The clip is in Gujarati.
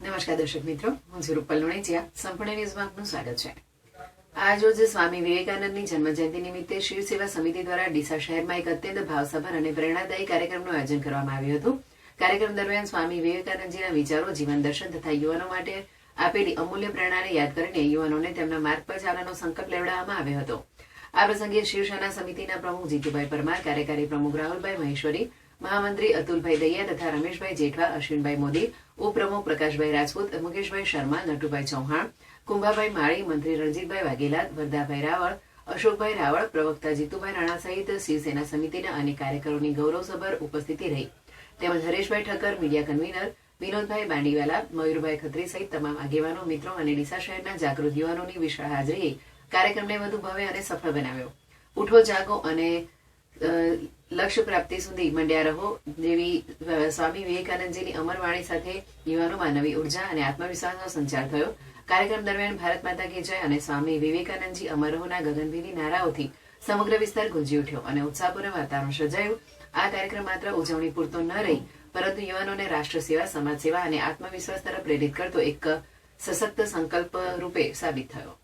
નમસ્કાર દર્શક મિત્રો, હું છું રૂપલ લુણેચિયા. સંપૂર્ણ ન્યૂઝમાં આપનું સ્વાગત છે. આજરોજ સ્વામી વિવેકાનંદની જન્મજયંતિ નિમિત્તે શિવ સેવા સમિતિ દ્વારા ડીસા શહેરમાં એક અત્યંત ભાવસભર અને પ્રેરણાદાયી કાર્યક્રમનું આયોજન કરવામાં આવ્યું હતું. કાર્યક્રમ દરમિયાન સ્વામી વિવેકાનંદજીના વિચારો, જીવન દર્શન તથા યુવાનો માટે આપેલી અમૂલ્ય પ્રેરણાને યાદ કરીને યુવાનોને તેમના માર્ગ પર ચાલવાનો સંકલ્પ લેવડાવવામાં આવ્યો હતો. આ પ્રસંગે શિવસેના સમિતિના પ્રમુખ જીતુભાઈ પરમાર, કાર્યકારી પ્રમુખ રાહુલભાઈ મહેશ્વરી મહામંત્રી અતુલભાઈ દૈયા તથા રમેશભાઈ જેઠવા, અશ્વિનભાઈ મોદી, ઉપપ્રમુખ પ્રકાશભાઈ રાજપૂત, મુકેશભાઈ શર્મા, નટુભાઈ ચૌહાણ, કુંભાભાઈ માળી, મંત્રી રણજીતભાઈ વાઘેલા, વરદાભાઈ રાવળ, અશોકભાઈ રાવળ, પ્રવક્તા જીતુભાઈ રાણા સહિત શિવસેના સમિતિના અનેક કાર્યકરોની ગૌરવસભર ઉપસ્થિતિ રહી. તેમજ હરેશભાઈ ઠક્કર, મીડિયા કન્વીનર, વિનોદભાઈ બાંડીવાલા, મયુરભાઈ ખત્રી સહિત તમામ આગેવાનો, મિત્રો અને ડીસા શહેરના જાગૃત યુવાનોની વિશાળ હાજરીએ કાર્યક્રમને વધુ ભવ્ય અને સફળ બનાવ્યો. ઉઠો જાગો અને લક્ષ્ય પ્રાપ્તિ સુધી મંડ્યા રહો. જેવી સ્વામી વિવેકાનંદજીની અમરવાણી સાથે યુવાનોમાં નવી ઊર્જા અને આત્મવિશ્વાસનો સંચાર થયો. કાર્યક્રમ દરમિયાન ભારત માતા કી જય અને સ્વામી વિવેકાનંદજી અમરોહના રહોના ગગનભેદી નારાઓથી સમગ્ર વિસ્તાર ગુંજી ઉઠ્યો અને ઉત્સાહપૂર્ણ વાતાવરણ સર્જાયું. આ કાર્યક્રમ માત્ર ઉજવણી પૂરતો ન રહી, પરંતુ યુવાનોને રાષ્ટ્ર સેવા, સમાજ સેવા અને આત્મવિશ્વાસ તરફ પ્રેરિત કરતો એક સશક્ત સંકલ્પ રૂપે સાબિત થયો.